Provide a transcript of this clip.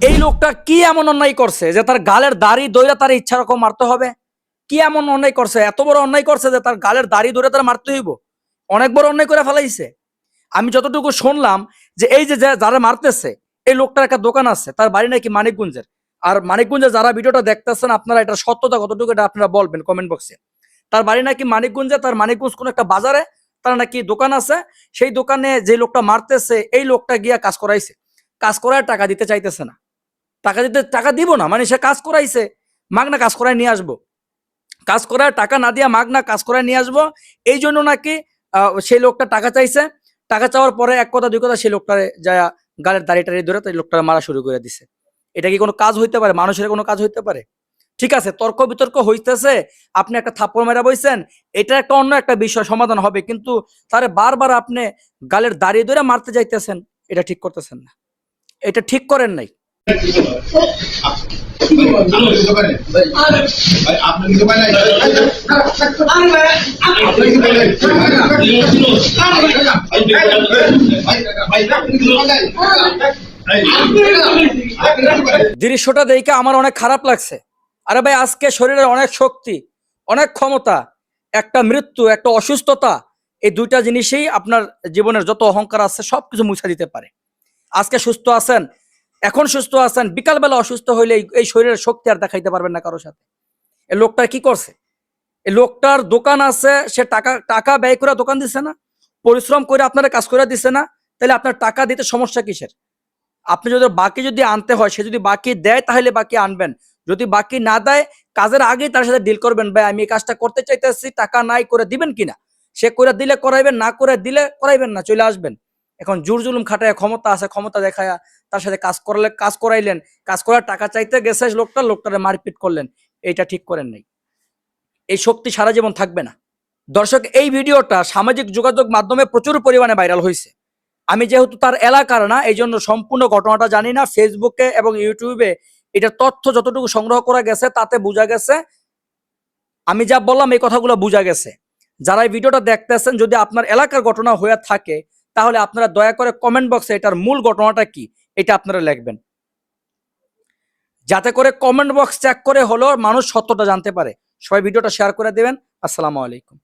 এই লোকটা কি এমন অন্যায় করছে যে তার গালের দাড়ি দইরা তার ইচ্ছা রকম মারতে হবে? কি এমন অন্যায় করছে? এত বড় অন্যায় করছে যে তার গালের দাড়ি ধরে তার মারতে হইব? অনেক বড় অন্যায় করে ফেলাইছে। আমি যতটুকু শুনলাম যে এই যে যারা মারতেছে, এই লোকটার একটা দোকান আছে, তার বাড়ি নাকি মানিকগঞ্জের। আর মানিকগঞ্জে যারা ভিডিওটা দেখতেছেন, আপনারা এটা সত্যতা কতটুকু এটা আপনারা বলবেন কমেন্ট বক্সে তার বাড়ি নাকি মানিকগঞ্জে, তার মানিকগঞ্জ কোন একটা বাজারে, তার নাকি দোকান আছে। সেই দোকানে যে লোকটা মারতেছে, এই লোকটা গিয়া কাজ করাইছে। কাজ করায় টাকা দিতে চাইতেছে না। টাকা দিতে, টাকা দিব না মানে সে কাজ করাইছে, মাগনা কাজ করায় নিয়ে আসব। কাজ করায় টাকা না দিয়া মাগনা কাজ করায় নিয়ে আসব, এই জন্য নাকি সেই লোকটা টাকা চাইছে। টাকা চাওয়ার পরে এক কথা, দুই কথা সেই লোকটারে যা গালের দাড়ি টাড়ি ধরে তাই লোকটা মারা শুরু করে দিছে। এটা কি কোনো কাজ হইতে পারে? মানুষের কোনো কাজ হইতে পারে? ঠিক আছে, তর্ক বিতর্ক হইতেছে, আপনি একটা থাপ্পড় মেরা বইছেন এটা একটা অন্য একটা বিষয় সমাধান হবে, কিন্তু তারে বারবার আপনি গালের দাড়ি ধরে মারতে যাইতেছেন, এটা ঠিক করতেছেন না। এটা ঠিক করেন নাই। দৃশ্যটা দেখে আমার অনেক খারাপ লাগছে। আরে ভাই, আজকে শরীরের অনেক শক্তি, অনেক ক্ষমতা, একটা মৃত্যু, একটা অসুস্থতা, এই দুইটা জিনিসই আপনার জীবনের যত অহংকার আছে সবকিছু মুছে দিতে পারে। আজকে সুস্থ আছেন এখন সুস্থ আছেন, বিকালবেলা অসুস্থ হইলে এই- শরীরের শক্তি আর দেখাইতে পারবেন না কারোর সাথে। এই লোকটা কি করছে? এই লোকটার দোকান আছে, সে টাকা টাকা ব্যয় করে দোকান দিছে না, পরিশ্রম করে আপনারা কাজ করে দিছে না, তাহলে আপনার টাকা দিতে সমস্যা কিসের? আপনি যদি বাকি যদি আনতে হয়, সে যদি বাকি দেয়, তাহলে বাকি আনবেন। যদি বাকি না দেয়, কাজের আগে তার সাথে ডিল করবেন, ভাই, আমি এই কাজটা করতে চাইতেছি, টাকা নাই, করে দিবেন কিনা? সে করে দিলে করাইবেন, না করে দিলে করাইবেন না, চলে আসবেন। এখন জোর জুলুম খাটায় ক্ষমতা আছে, ক্ষমতা দেখায়া তার সাথে কাজ করলে, কাজ করাইলেন, কাজ করার টাকা চাইতে গেছে লোকটা, লোকটারে মারপিট করলেন। এইটা ঠিক করেন নাই। এই শক্তি সারা জীবন থাকবে না। দর্শক, এই ভিডিওটা সামাজিক যোগাযোগ মাধ্যমে প্রচুর পরিমাণে ভাইরাল হয়েছে আমি যেহেতু তার এলাকার না এই জন্য সম্পূর্ণ ঘটনাটা জানি না। ফেসবুকে এবং ইউটিউবে এটা তথ্য যতটুকু সংগ্রহ করা গেছে, তাতে বোঝা গেছে। আমি যা বললাম, এই কথাগুলো বোঝা গেছে। যারা এই ভিডিওটা দেখতেছেন, যদি আপনার এলাকার ঘটনা হয়ে থাকে, তাহলে আপনারা দয়া করে কমেন্ট বক্সে এটার মূল ঘটনাটা কি? এটা আপনারা লিখবেন। যাতে করে কমেন্ট বক্স চেক করে হলো মানুষ সত্যটা জানতে পারে। সবাই ভিডিওটা শেয়ার করে দেবেন। আসসালামু আলাইকুম।